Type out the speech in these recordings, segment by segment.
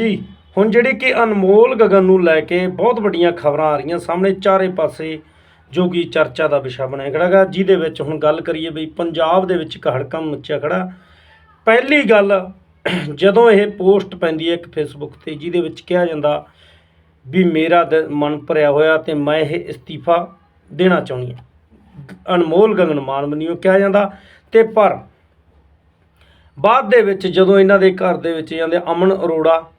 ਜੀ, ਹੁਣ ਜਿਹੜੀ ਕਿ ਅਨਮੋਲ ਗਗਨ ਨੂੰ ਲੈ ਕੇ ਬਹੁਤ ਵੱਡੀਆਂ ਖਬਰਾਂ ਆ ਰਹੀਆਂ ਸਾਹਮਣੇ ਚਾਰੇ ਪਾਸੇ ਜੋ ਕਿ ਚਰਚਾ ਦਾ ਵਿਸ਼ਾ ਬਣਿਆ ਖੜਾ ਗਾ, ਜਿਹਦੇ ਵਿੱਚ ਹੁਣ ਗੱਲ ਕਰੀਏ ਵੀ ਪੰਜਾਬ ਦੇ ਵਿੱਚ ਇੱਕ ਹੜਕੰਪ ਮੱਚਿਆ ਖੜਾ। ਪਹਿਲੀ ਗੱਲ, ਜਦੋਂ ਇਹ ਪੋਸਟ ਪੈਂਦੀ ਹੈ ਇੱਕ ਫੇਸਬੁੱਕ ਤੇ, ਜਿਹਦੇ ਵਿੱਚ ਕਿਹਾ ਜਾਂਦਾ ਵੀ ਮੇਰਾ ਦ- ਮਨ ਭਰਿਆ ਹੋਇਆ ਤੇ ਮੈਂ ਇਹ ਇਸਤੀਫਾ ਦੇਣਾ ਚਾਹੁੰਦੀ ਹਾਂ। ਅਨਮੋਲ ਗਗਨ ਮਾਨ ਬਣੀਓ ਕਿਹਾ ਜਾਂਦਾ ਤੇ ਪਰ ਬਾਅਦ ਦੇ ਵਿੱਚ ਜਦੋਂ ਇਹਨਾਂ ਦੇ ਘਰ ਦੇ ਵਿੱਚ ਜਾਂਦੇ ਅਮਨ ਅਰੋੜਾ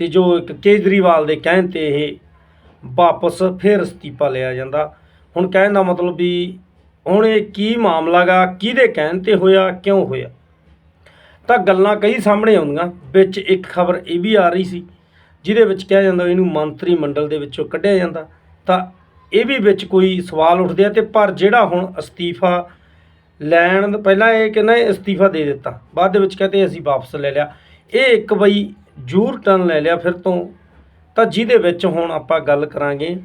ਤੇ ਜੋ ਇੱਕ ਕੇਜਰੀਵਾਲ ਦੇ ਕਹਿਣ ਤੇ ਇਹ ਵਾਪਸ ਫਿਰ ਅਸਤੀਫਾ ਲਿਆ ਜਾਂਦਾ। ਹੁਣ ਕਹਿਣ ਦਾ ਮਤਲਬ ਵੀ ਹੁਣ ਇਹ ਕੀ ਮਾਮਲਾ ਗਾ, ਕਿਹਦੇ ਕਹਿਣ ਤੇ ਹੋਇਆ, ਕਿਉਂ ਹੋਇਆ? ਤਾਂ ਗੱਲਾਂ ਕਈ ਸਾਹਮਣੇ ਆਉਂਦੀਆਂ। ਵਿੱਚ ਇੱਕ ਖਬਰ ਇਹ ਵੀ ਆ ਰਹੀ ਸੀ, ਜਿਹਦੇ ਵਿੱਚ ਕਿਹਾ ਜਾਂਦਾ ਇਹਨੂੰ ਮੰਤਰੀ ਮੰਡਲ ਦੇ ਵਿੱਚੋਂ ਕੱਢਿਆ ਜਾਂਦਾ। ਤਾਂ ਇਹ ਵੀ ਵਿੱਚ ਕੋਈ ਸਵਾਲ ਉੱਠਦੇ ਆ ਤੇ ਪਰ ਜਿਹੜਾ ਹੁਣ ਅਸਤੀਫਾ ਲੈਣ, ਪਹਿਲਾਂ ਇਹ ਕਹਿੰਦਾ ਅਸਤੀਫਾ ਦੇ ਦਿੱਤਾ। ਬਾਅਦ ਦੇ ਵਿੱਚ ਕਹਿੰਦੇ ਅਸੀਂ ਵਾਪਸ ਲੈ ਲਿਆ। ਇਹ ਇੱਕ ਬਈ ਜੂਰ ਟਰਨ ਲੈ ਲਿਆ ਫਿਰ ਤੋਂ। ਤਾਂ ਜਿਹਦੇ ਵਿੱਚ ਹੁਣ ਆਪਾਂ ਗੱਲ ਕਰਾਂਗੇ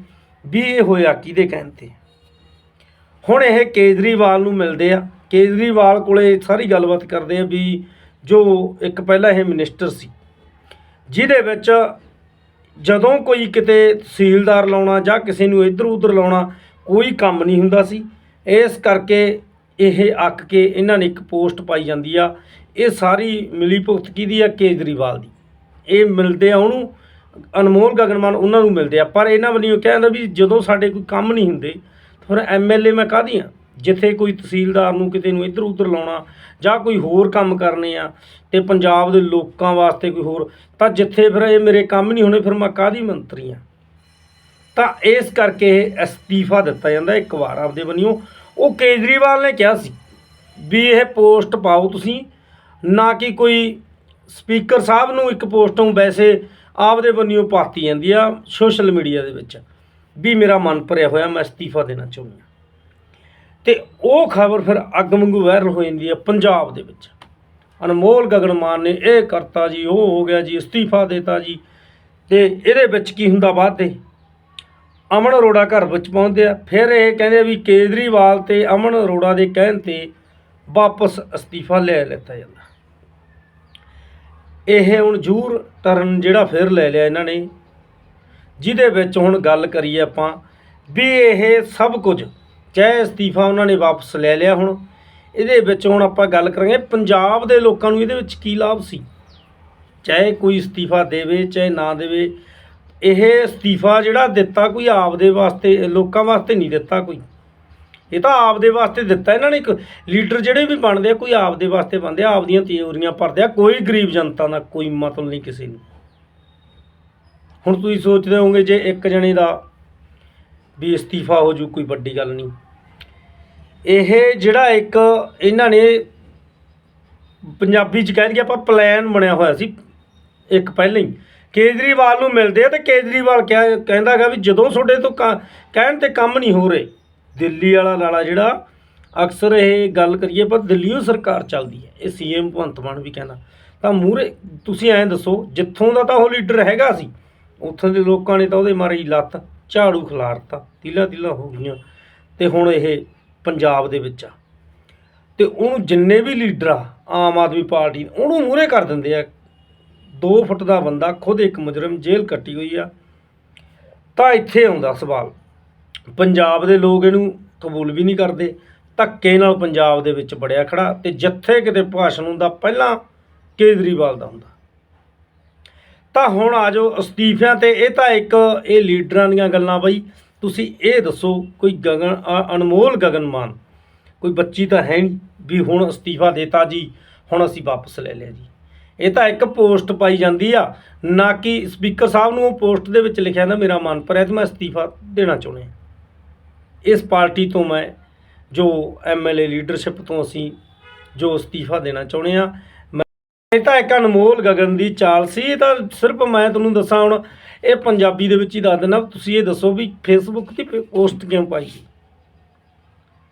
ਵੀ ਇਹ ਹੋਇਆ ਕਿਹਦੇ ਕਹਿਣ ਤੇ। ਹੁਣ ਇਹ ਕੇਜਰੀਵਾਲ ਨੂੰ ਮਿਲਦੇ ਆ। ਕੇਜਰੀਵਾਲ ਕੋਲੇ ਸਾਰੀ ਗੱਲਬਾਤ ਕਰਦੇ ਆ ਵੀ ਜੋ ਇੱਕ ਪਹਿਲਾਂ ਇਹ ਮਿਨਿਸਟਰ ਸੀ, ਜਿਹਦੇ ਵਿੱਚ ਜਦੋਂ ਕੋਈ ਕਿਤੇ ਤਹਿਸੀਲਦਾਰ ਲਾਉਣਾ ਜਾਂ ਕਿਸੇ ਨੂੰ ਇੱਧਰ ਉੱਧਰ ਲਾਉਣਾ ਕੋਈ ਕੰਮ ਨਹੀਂ ਹੁੰਦਾ ਸੀ। ਇਸ ਕਰਕੇ ਇਹ ਅੱਕ ਕੇ ਇਹਨਾਂ ਨੇ ਇੱਕ ਪੋਸਟ ਪਾਈ ਜਾਂਦੀ ਆ। ਇਹ ਸਾਰੀ ਮਿਲੀ ਭੁਗਤ ਕਿਹਦੀ ਆ? ਕੇਜਰੀਵਾਲ ਦੀ। ਇਹ ਮਿਲਦੇ ਆ ਉਹਨੂੰ, ਅਨਮੋਲ ਗਗਨਮਾਨ ਉਹਨਾਂ ਨੂੰ ਮਿਲਦੇ ਆ। ਪਰ ਇਹਨਾਂ ਵੱਲੋਂ ਕਹਿੰਦਾ ਵੀ ਜਦੋਂ ਸਾਡੇ ਕੋਈ ਕੰਮ ਨਹੀਂ ਹੁੰਦੇ ਫਿਰ ਐਮਐਲਏ ਮੈਂ ਕਾਹਦੀ ਆ? ਜਿੱਥੇ ਕੋਈ ਤਹਿਸੀਲਦਾਰ ਨੂੰ ਕਿਤੇ ਨੂੰ ਇੱਧਰ ਉੱਧਰ ਲਾਉਣਾ, ਜਾਂ ਕੋਈ ਹੋਰ ਕੰਮ ਕਰਨੇ ਆ, ਤੇ ਪੰਜਾਬ ਦੇ ਲੋਕਾਂ ਵਾਸਤੇ ਕੋਈ ਹੋਰ, ਤਾਂ ਜਿੱਥੇ ਫਿਰ ਇਹ ਮੇਰੇ ਕੰਮ ਨਹੀਂ ਹੋਣੇ, ਫਿਰ ਮੈਂ ਕਾਹਦੀ ਮੰਤਰੀ ਆ? ਤਾਂ ਇਸ ਕਰਕੇ ਇਹ ਅਸਤੀਫਾ ਦਿੱਤਾ ਜਾਂਦਾ ਇੱਕ ਵਾਰ ਆਪਦੇ ਬੰਨਿਓ ਉਹ ਕੇਜਰੀਵਾਲ ਨੇ ਕਿਹਾ ਸੀ ਵੀ ਇਹ ਪੋਸਟ ਪਾਓ ਤੁਸੀਂ, ਨਾ ਕਿ ਕੋਈ ਸਪੀਕਰ ਸਾਹਿਬ ਨੂੰ ਇੱਕ ਪੋਸਟੋਂ ਵੈਸੇ ਆਪਦੇ ਬੰਨਿਓ ਪਾਤੀ ਜਾਂਦੀ ਆ ਸੋਸ਼ਲ ਮੀਡੀਆ ਦੇ ਵਿੱਚ, ਵੀ ਮੇਰਾ ਮਨ ਭਰਿਆ ਹੋਇਆ, ਮੈਂ ਅਸਤੀਫਾ ਦੇਣਾ ਚਾਹੁੰਦੀ। ਹਾਂ ਤੇ ਉਹ ਖਬਰ ਫਿਰ ਅੱਗ ਵਾਂਗੂ ਵਾਇਰਲ ਹੋ ਜਾਂਦੀ ਹੈ ਪੰਜਾਬ ਦੇ ਵਿੱਚ। ਅਨਮੋਲ ਗਗਨਮਾਨ ਨੇ ਇਹ ਕਰਤਾ ਜੀ, ਉਹ ਹੋ ਗਿਆ ਜੀ, ਅਸਤੀਫਾ ਦੇਤਾ ਜੀ। ਤੇ ਇਹਦੇ ਵਿੱਚ ਕੀ ਹੁੰਦਾ ਬਾਅਦ ਦੇ ਅਮਨ ਅਰੋੜਾ ਘਰ ਵਿੱਚ ਪਹੁੰਚਦੇ ਆ, ਫਿਰ ਇਹ ਕਹਿੰਦੇ ਵੀ ਕੇਜਰੀਵਾਲ ਤੇ ਅਮਨ ਅਰੋੜਾ ਦੇ ਕਹਿਣ ਤੇ ਵਾਪਸ ਅਸਤੀਫਾ ਲੈ ਲਿੱਤਾ ਜਾਂਦਾ। ਇਹ ਹੁਣ ਜੂਰ ਟਰਨ ਜਿਹੜਾ ਫਿਰ ਲੈ ਲਿਆ ਇਹਨਾਂ ਨੇ। ਜਿਹਦੇ ਵਿੱਚ ਹੁਣ ਗੱਲ ਕਰੀਏ ਆਪਾਂ ਵੀ ਇਹ ਸਭ ਕੁਝ ਚਾਹੇ ਅਸਤੀਫਾ ਉਹਨਾਂ ਨੇ ਵਾਪਸ ਲੈ ਲਿਆ ਹੁਣ। ਇਹਦੇ ਵਿੱਚ ਹੁਣ ਆਪਾਂ ਗੱਲ ਕਰਾਂਗੇ ਪੰਜਾਬ ਦੇ ਲੋਕਾਂ ਨੂੰ ਇਹਦੇ ਵਿੱਚ ਕੀ ਲਾਭ ਸੀ। ਚਾਹੇ ਕੋਈ ਅਸਤੀਫਾ ਦੇਵੇ, ਚਾਹੇ ਨਾ ਦੇਵੇ। ਇਹ ਅਸਤੀਫਾ ਜਿਹੜਾ ਦਿੱਤਾ ਕੋਈ ਆਪ ਦੇ ਵਾਸਤੇ, ਲੋਕਾਂ ਵਾਸਤੇ ਨਹੀਂ ਦਿੱਤਾ ਕੋਈ। ਇਹ ਤਾਂ ਆਪਦੇ ਵਾਸਤੇ ਦਿੱਤਾ ਇਹਨਾਂ ਨੇ ਇੱਕ ਲੀਡਰ ਜਿਹੜੇ ਵੀ ਬਣਦੇ ਆ, ਕੋਈ ਆਪਦੇ ਵਾਸਤੇ ਬਣਦੇ ਆ, ਆਪਦੀਆਂ ਤਿਉਰੀਆਂ ਭਰਦੇ ਆ, ਕੋਈ ਗਰੀਬ ਜਨਤਾ ਦਾ ਕੋਈ ਮਤਲਬ ਨਹੀਂ ਕਿਸੇ ਨੂੰ। ਹੁਣ ਤੁਸੀਂ ਸੋਚਦੇ ਹੋਵੋਗੇ ਜੇ ਇੱਕ ਜਣੇ ਦਾ ਵੀ ਅਸਤੀਫਾ ਹੋ ਜੂ ਕੋਈ ਵੱਡੀ ਗੱਲ ਨਹੀਂ। ਇਹ ਜਿਹੜਾ ਇੱਕ ਇਹਨਾਂ ਨੇ ਪੰਜਾਬੀ ਚ ਕਹਿ ਦਈਏ ਆਪਾਂ ਪਲਾਨ ਬਣਿਆ ਹੋਇਆ ਸੀ ਇੱਕ ਪਹਿਲਾਂ ਹੀ। ਕੇਜਰੀਵਾਲ ਨੂੰ ਮਿਲਦੇ ਆ ਤੇ ਕੇਜਰੀਵਾਲ ਕਿਹਾ ਕਹਿੰਦਾਗਾ ਵੀ ਜਦੋਂ ਤੁਹਾਡੇ ਤੋਂ ਕ- ਕਹਿਣ ਤੇ ਕੰਮ ਨਹੀਂ ਹੋ ਰਹੇ ਦਿੱਲੀ ਵਾਲਾ ਲਾਲਾ ਜਿਹੜਾ, ਅਕਸਰ ਇਹ ਗੱਲ ਕਰੀਏ, ਪਰ ਦਿੱਲੀੋਂ ਸਰਕਾਰ ਚੱਲਦੀ ਹੈ। ਇਹ ਸੀਐਮ ਭਗਵੰਤ ਮਾਨ ਵੀ ਕਹਿੰਦਾ। ਤਾਂ ਮੂਰੇ ਤੁਸੀਂ ਐਂ ਦੱਸੋ, ਜਿੱਥੋਂ ਦਾ ਤਾਂ ਉਹ ਲੀਡਰ ਹੈਗਾ ਸੀ, ਉੱਥੋਂ ਦੇ ਲੋਕਾਂ ਨੇ ਤਾਂ ਉਹਦੇ ਮਾਰੀ ਲੱਤ, ਝਾੜੂ ਖਿਲਾਰਤਾ, ਤਿਲਾ ਤਿਲਾ ਹੋ ਗਈਆਂ। ਤੇ ਹੁਣ ਇਹ ਪੰਜਾਬ ਦੇ ਵਿੱਚ ਆ। ਤੇ ਉਹਨੂੰ ਜਿੰਨੇ ਵੀ ਲੀਡਰ ਆ, ਆਮ ਆਦਮੀ ਪਾਰਟੀ, ਉਹਨੂੰ ਮੂਹਰੇ ਕਰ ਦਿੰਦੇ ਆ। 2 ਫੁੱਟ ਦਾ ਬੰਦਾ, ਖੁਦ ਇੱਕ ਮੁਜਰਮ, ਜੇਲ੍ਹ ਕੱਟੀ ਹੋਈ ਆ। ਤਾਂ ਇੱਥੇ ਆਉਂਦਾ ਸਵਾਲ। ਪੰਜਾਬ ਦੇ ਲੋਕ ਇਹਨੂੰ ਕਬੂਲ ਵੀ ਨਹੀਂ ਕਰਦੇ। ਧੱਕੇ ਨਾਲ ਪੰਜਾਬ ਦੇ ਵਿੱਚ ਬੜਿਆ ਖੜਾ ਤੇ ਜਿੱਥੇ ਕਿਤੇ ਭਾਸ਼ਣ ਹੁੰਦਾ, ਪਹਿਲਾਂ ਕੇਜਰੀਵਾਲ ਦਾ ਹੁੰਦਾ। ਤਾਂ ਹੁਣ ਆ ਜਾਓ ਅਸਤੀਫਿਆਂ ਤੇ। ਇਹ ਤਾਂ ਇੱਕ ਇਹ ਲੀਡਰਾਂ ਦੀਆਂ ਗੱਲਾਂ ਬਈ। ਤੁਸੀਂ ਇਹ ਦੱਸੋ, ਕੋਈ ਗਗਨ ਅਨਮੋਲ ਗਗਨਮਾਨ, ਕੋਈ ਬੱਚੀ ਤਾਂ ਹੈ ਨਹੀਂ ਵੀ ਹੁਣ ਅਸਤੀਫਾ ਦੇਤਾ ਜੀ, ਹੁਣ ਅਸੀਂ ਵਾਪਸ ਲੈ ਲਿਆ ਜੀ। ਇਹ ਤਾਂ ਇੱਕ ਪੋਸਟ ਪਾਈ ਜਾਂਦੀ ਆ, ਨਾ ਕਿ ਸਪੀਕਰ ਸਾਹਿਬ ਨੂੰ ਉਹ ਪੋਸਟ ਦੇ ਵਿੱਚ ਲਿਖਿਆ ਨਾ ਮੇਰਾ ਮਨ ਭਰਿਆ ਤੇ ਮੈਂ ਅਸਤੀਫਾ ਦੇਣਾ ਚਾਹੁੰਦਾ ਇਸ ਪਾਰਟੀ ਤੋਂ ਮੈਂ ਜੋ ਐਮਐਲਏ ਲੀਡਰਸ਼ਿਪ ਤੋਂ ਅਸੀਂ ਜੋ ਅਸਤੀਫਾ ਦੇਣਾ ਚਾਹੁੰਦੇ ਆ ਇਹ ਤਾਂ ਇੱਕ ਅਨਮੋਲ ਗਗਨ ਦੀ ਚਾਲ ਸੀ, ਇਹ ਤਾਂ ਸਿਰਫ ਮੈਂ ਤੁਹਾਨੂੰ ਦੱਸਾਂ ਹੁਣ, ਇਹ ਪੰਜਾਬੀ ਦੇ ਵਿੱਚ ਹੀ ਦੱਸ ਦਿੰਦਾ, ਤੁਸੀਂ ਇਹ ਦੱਸੋ ਵੀ ਫੇਸਬੁੱਕ ਤੇ ਪੋਸਟ ਕਿਉਂ ਪਾਈ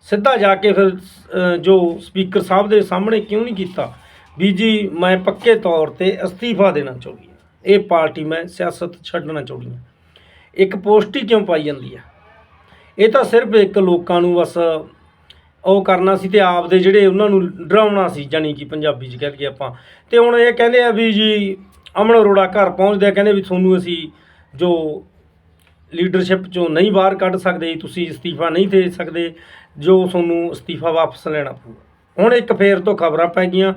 ਸਿੱਧਾ ਜਾ ਕੇ ਫਿਰ ਜੋ ਸਪੀਕਰ ਸਾਹਿਬ ਦੇ ਸਾਹਮਣੇ ਕਿਉਂ ਨਹੀਂ ਕੀਤਾ? ਵੀ ਜੀ, ਮੈਂ ਪੱਕੇ ਤੌਰ ਤੇ ਅਸਤੀਫਾ ਦੇਣਾ ਚਾਹੁੰਦੀ ਹਾਂ, ਇਹ ਪਾਰਟੀ ਮੈਂ ਸਿਆਸਤ ਛੱਡਣਾ ਚਾਹੁੰਦੀ ਹਾਂ। ਇੱਕ ਪੋਸਟ ਹੀ ਕਿਉਂ ਪਾਈ ਜਾਂਦੀ ਹੈ? ਇਹ ਤਾਂ ਸਿਰਫ ਇੱਕ ਲੋਕਾਂ ਨੂੰ ਬਸ ਉਹ ਕਰਨਾ ਸੀ ਤੇ ਆਪਦੇ ਜਿਹੜੇ ਉਹਨਾਂ ਨੂੰ ਡਰਾਉਣਾ ਸੀ ਜਾਨੀ ਕਿ ਪੰਜਾਬੀ ਚ ਕਹਿ ਲਈਏ ਆਪਾਂ। ਤੇ ਹੁਣ ਇਹ ਕਹਿੰਦੇ ਆ ਵੀ ਜੀ, ਅਮਨ ਅਰੋੜਾ ਘਰ ਪਹੁੰਚਦੇ ਆ, ਕਹਿੰਦੇ ਵੀ ਤੁਹਾਨੂੰ ਅਸੀਂ ਜੋ ਲੀਡਰਸ਼ਿਪ ਚੋਂ ਨਹੀਂ ਬਾਹਰ ਕੱਢ ਸਕਦੇ, ਤੁਸੀਂ ਅਸਤੀਫਾ ਨਹੀਂ ਦੇ ਸਕਦੇ, ਜੋ ਤੁਹਾਨੂੰ ਅਸਤੀਫਾ ਵਾਪਸ ਲੈਣਾ ਪਊਗਾ ਹੁਣ ਇੱਕ ਫੇਰ ਤੋਂ ਖਬਰਾਂ ਪੈ ਗਈਆਂ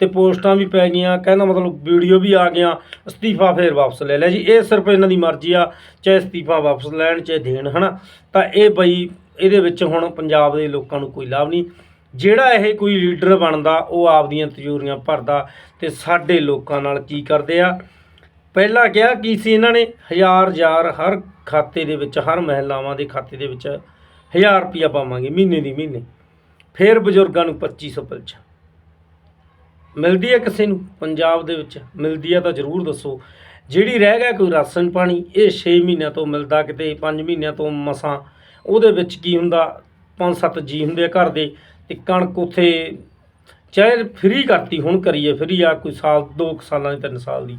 ਤੇ ਪੋਸਟਾਂ ਵੀ ਪੈ ਗਈਆਂ, ਕਹਿੰਦਾ ਮਤਲਬ ਵੀਡੀਓ ਵੀ ਆ ਗਿਆ, ਅਸਤੀਫਾ ਫੇਰ ਵਾਪਸ ਲੈ ਲਿਆ ਜੀ। ਇਹ ਸਿਰਫ ਇਹਨਾਂ ਦੀ ਮਰਜ਼ੀ ਆ, ਚਾਹੇ ਅਸਤੀਫਾ ਵਾਪਸ ਲੈਣ, ਚਾਹੇ ਦੇਣ, ਹਨਾ? ਤਾਂ ਇਹ ਬਈ ਇਹਦੇ ਵਿੱਚ ਹੁਣ ਪੰਜਾਬ ਦੇ ਲੋਕਾਂ ਨੂੰ ਕੋਈ ਲਾਭ ਨਹੀਂ। ਜਿਹੜਾ ਇਹ ਕੋਈ ਲੀਡਰ ਬਣਦਾ, ਉਹ ਆਪਦੀਆਂ ਤਜੂਰੀਆਂ ਭਰਦਾ ਤੇ ਸਾਡੇ ਲੋਕਾਂ ਨਾਲ ਕੀ ਕਰਦੇ ਆ? ਪਹਿਲਾਂ ਕਿਹਾ ਕੀ ਸੀ ਇਹਨਾਂ ਨੇ? ਹਜ਼ਾਰ ਹਜ਼ਾਰ ਹਰ ਖਾਤੇ ਦੇ ਵਿੱਚ, ਹਰ ਮਹਿਲਾਵਾਂ ਦੇ ਖਾਤੇ ਦੇ ਵਿੱਚ 1000 ਰੁਪਿਆ ਪਾਵਾਂਗੇ, ਮਹੀਨੇ ਦੀ ਮਹੀਨੇ। ਫਿਰ ਬਜ਼ੁਰਗਾਂ ਨੂੰ 2500 ਪੈਨਸ਼ਨ ਮਿਲਦੀ ਹੈ ਕਿਸੇ ਨੂੰ, ਪੰਜਾਬ ਦੇ ਵਿੱਚ ਮਿਲਦੀ ਹੈ ਤਾਂ ਜ਼ਰੂਰ ਦੱਸੋ। ਜਿਹੜੀ ਰਹਿ ਗਿਆ ਕੋਈ ਰਾਸ਼ਨ ਪਾਣੀ, ਇਹ 6 ਮਹੀਨਿਆਂ ਤੋਂ ਮਿਲਦਾ ਕਿਤੇ 5 ਮਹੀਨਿਆਂ ਤੋਂ ਮਸਾਂ, ਉਹਦੇ ਵਿੱਚ ਕੀ ਹੁੰਦਾ? ਪੰਜ ਸੱਤ ਜੀ ਹੁੰਦੇ ਆ ਘਰ ਦੇ, ਤੇ ਕਣਕ ਉਥੇ ਚਾਹੇ ਫ੍ਰੀ ਕਰਤੀ, ਹੁਣ ਕਰੀਏ ਫ੍ਰੀ ਆ, ਕੋਈ ਸਾਲ 2 ਸਾਲਾਂ ਦੀ 3 ਸਾਲ ਦੀ।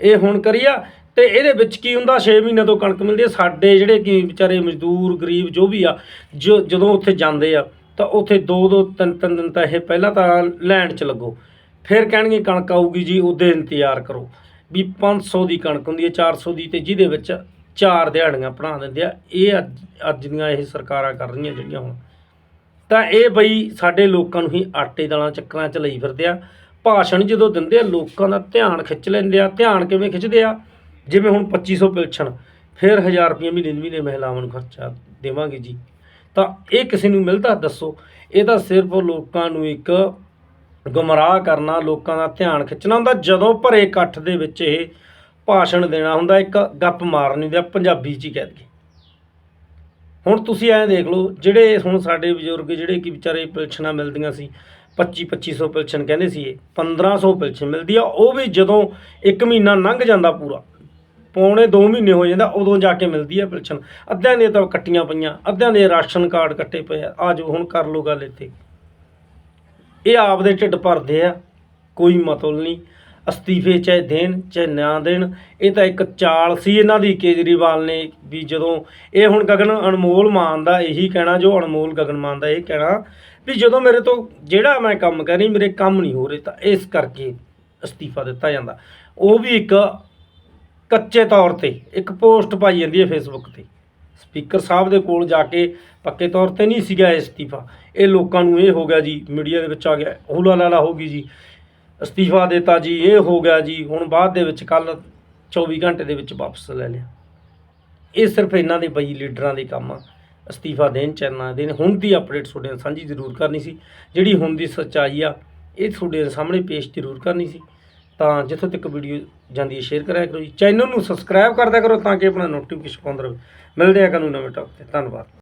ਇਹ ਹੁਣ ਕਰੀਆ, ਤੇ ਇਹਦੇ ਵਿੱਚ ਕੀ ਹੁੰਦਾ? 6 ਮਹੀਨਿਆਂ ਤੋਂ ਕਣਕ ਮਿਲਦੀ ਹੈ। ਸਾਡੇ ਜਿਹੜੇ ਕੀ ਵਿਚਾਰੇ ਮਜ਼ਦੂਰ, ਗਰੀਬ ਜੋ ਵੀ ਆ, ਜੋ, ਜਦੋਂ ਉੱਥੇ ਜਾਂਦੇ ਆ ਤਾਂ ਉੱਥੇ ਦੋ ਦੋ ਤਿੰਨ ਤਿੰਨ ਦਿਨ ਤਾਂ ਇਹ ਪਹਿਲਾਂ ਤਾਂ ਲੈਂਡ 'ਚ ਲੱਗੋ। ਫਿਰ ਕਹਿਣਗੇ ਕਣਕ ਆਊਗੀ ਜੀ, ਉਹਦੇ ਇੰਤਜ਼ਾਰ ਕਰੋ। ਵੀ 500 ਦੀ ਕਣਕ ਹੁੰਦੀ ਹੈ 400 ਦੀ ਤੇ ਜਿਹਦੇ ਵਿੱਚ ਚਾਰ ਦਿਹਾੜੀਆਂ ਬਣਾ ਦਿੰਦੇ ਆ। ਇਹ ਅੱਜ ਅੱਜ ਦੀਆਂ ਇਹ ਸਰਕਾਰਾਂ ਕਰ ਰਹੀਆਂ ਜਿਹੜੀਆਂ ਹੁਣ। ਤਾਂ ਇਹ ਬਈ ਸਾਡੇ ਲੋਕਾਂ ਨੂੰ ਹੀ ਆਟੇ ਦਾਲਾਂ ਚੱਕਰਾਂ 'ਚ ਲਈ ਫਿਰਦੇ ਆ। ਭਾਸ਼ਣ ਜਦੋਂ ਦਿੰਦੇ ਆ, ਲੋਕਾਂ ਦਾ ਧਿਆਨ ਖਿੱਚ ਲੈਂਦੇ ਆ। ਧਿਆਨ ਕਿਵੇਂ ਖਿੱਚਦੇ ਆ? ਜਿਵੇਂ ਹੁਣ 2500 ਪਿਲਛਣ, ਫਿਰ 1000 ਰੁਪਏ ਮਹੀਨੇ ਮਹੀਨੇ ਮਹਿਲਾਵਾਂ ਨੂੰ ਖਰਚਾ ਦੇਵਾਂਗੇ ਜੀ। ਤਾਂ ਇਹ ਕਿਸੇ ਨੂੰ ਮਿਲਦਾ ਦੱਸੋ। ਇਹ ਤਾਂ ਸਿਰਫ ਲੋਕਾਂ ਨੂੰ ਇੱਕ ਗੁੰਮਰਾਹ ਕਰਨਾ, ਲੋਕਾਂ ਦਾ ਧਿਆਨ ਖਿੱਚਣਾ ਹੁੰਦਾ। ਜਦੋਂ ਭਰੇ ਇਕੱਠ ਦੇ ਵਿੱਚ ਇਹ ਭਾਸ਼ਣ ਦੇਣਾ ਹੁੰਦਾ, ਇੱਕ ਗੱਪ ਮਾਰਨੀ ਹੁੰਦਾ ਪੰਜਾਬੀ 'ਚ ਹੀ ਕਹਿ ਦਈਏ। ਹੁਣ ਤੁਸੀਂ ਐਂ ਦੇਖ ਲਓ, ਜਿਹੜੇ ਹੁਣ ਸਾਡੇ ਬਜ਼ੁਰਗ, ਜਿਹੜੇ ਕਿ ਵਿਚਾਰੇ ਪਿਲਛਣਾਂ ਮਿਲਦੀਆਂ ਸੀ 25 2500 ਪਿਲਛਣ ਕਹਿੰਦੇ ਸੀ ਇਹ 1500 ਪਿਲਛਣ ਮਿਲਦੀ ਆ, ਉਹ ਵੀ ਜਦੋਂ ਇੱਕ ਮਹੀਨਾ ਲੰਘ ਜਾਂਦਾ ਪੂਰਾ ਪੌਣੇ 2 ਮਹੀਨੇ ਹੋ ਜਾਂਦਾ, ਉਦੋਂ ਜਾ ਕੇ ਮਿਲਦੀ ਹੈ ਪਿਲਛਣ। ਅੱਧਿਆਂ ਦੇ ਤਾਂ ਕੱਟੀਆਂ ਪਈਆਂ, ਅੱਧਿਆਂ ਦੇ ਰਾਸ਼ਨ ਕਾਰਡ ਕੱਟੇ ਪਏ ਆ। ਆ ਹੁਣ ਕਰ ਲਓ ਗੱਲ ਇੱਥੇ। ਇਹ ਆਪਦੇ ਢਿੱਡ ਭਰਦੇ ਆ, ਕੋਈ ਮਤਲਬ ਨਹੀਂ। ਅਸਤੀਫੇ ਚਾਹੇ ਦੇਣ, ਚਾਹੇ ਨਾ ਦੇਣ, ਇਹ ਤਾਂ ਇੱਕ ਚਾਲ ਸੀ ਇਹਨਾਂ ਦੀ ਕੇਜਰੀਵਾਲ ਨੇ ਵੀ ਜਦੋਂ ਇਹ ਹੁਣ ਗਗਨ ਅਨਮੋਲ ਮਾਨ ਦਾ ਇਹੀ ਕਹਿਣਾ, ਜੋ ਅਨਮੋਲ ਗਗਨ ਮਾਨ ਦਾ ਇਹ ਕਹਿਣਾ ਵੀ ਜਦੋਂ ਮੇਰੇ ਤੋਂ ਜਿਹੜਾ ਮੈਂ ਕੰਮ ਕਰ ਰਹੀ ਮੇਰੇ ਕੰਮ ਨਹੀਂ ਹੋ ਰਹੇ, ਤਾਂ ਇਸ ਕਰਕੇ ਅਸਤੀਫਾ ਦਿੱਤਾ ਜਾਂਦਾ। ਉਹ ਵੀ ਇੱਕ ਕੱਚੇ ਤੌਰ ਤੇ, ਇੱਕ ਪੋਸਟ ਪਾਈ ਜਾਂਦੀ ਹੈ ਫੇਸਬੁੱਕ ਤੇ। ਸਪੀਕਰ ਸਾਹਿਬ ਦੇ ਕੋਲ ਜਾ ਕੇ ਪੱਕੇ ਤੌਰ ਤੇ ਨਹੀਂ ਸੀਗਾ ਇਹ ਅਸਤੀਫਾ। ਇਹ ਲੋਕਾਂ ਨੂੰ ਇਹ ਹੋ ਗਿਆ ਜੀ, ਮੀਡੀਆ ਦੇ ਵਿੱਚ ਆ ਗਿਆ ਹੁਲਾ ਲਾਲਾ ਹੋ ਗਈ ਜੀ। ਅਸਤੀਫਾ ਦਿੱਤਾ ਜੀ, ਇਹ ਹੋ ਗਿਆ ਜੀ, ਹੁਣ ਬਾਅਦ ਦੇ ਵਿੱਚ ਕੱਲ 24 ਘੰਟੇ ਦੇ ਵਿੱਚ ਵਾਪਸ ਲੈ ਲਿਆ। ਇਹ ਸਿਰਫ ਇਹਨਾਂ ਦੇ ਬਈ ਲੀਡਰਾਂ ਦੇ ਕੰਮ ਆ। ਅਸਤੀਫਾ ਦੇਣ, ਚੈਨਾ ਦੇਣ, ਹੁਣ ਦੀ ਅਪਡੇਟ ਤੁਹਾਡੇ ਨਾਲ ਸਾਂਝੀ ਜ਼ਰੂਰ ਕਰਨੀ ਸੀ। ਜਿਹੜੀ ਹੁਣ ਦੀ ਸੱਚਾਈ ਆ, ਇਹ ਤੁਹਾਡੇ ਸਾਹਮਣੇ ਪੇਸ਼ ਜ਼ਰੂਰ ਕਰਨੀ ਸੀ। ਤਾਂ ਜਿੱਥੋਂ ਤੱਕ ਵੀਡੀਓ ਜਾਂਦੀ ਹੈ ਸ਼ੇਅਰ ਕਰਿਆ ਕਰੋ ਜੀ। ਚੈਨਲ ਨੂੰ ਸਬਸਕ੍ਰਾਈਬ ਕਰਦਿਆ ਕਰੋ ਤਾਂ ਕਿ ਆਪਣਾ ਨੋਟੀਫਿਕੇਸ਼ਨ ਪਾਉਂਦਾ ਰਹੇ। ਮਿਲਦੇ ਆ ਕਾਨੂੰਨ ਨਵੇਂ ਟੌਪ ਤੇ। ਧੰਨਵਾਦ।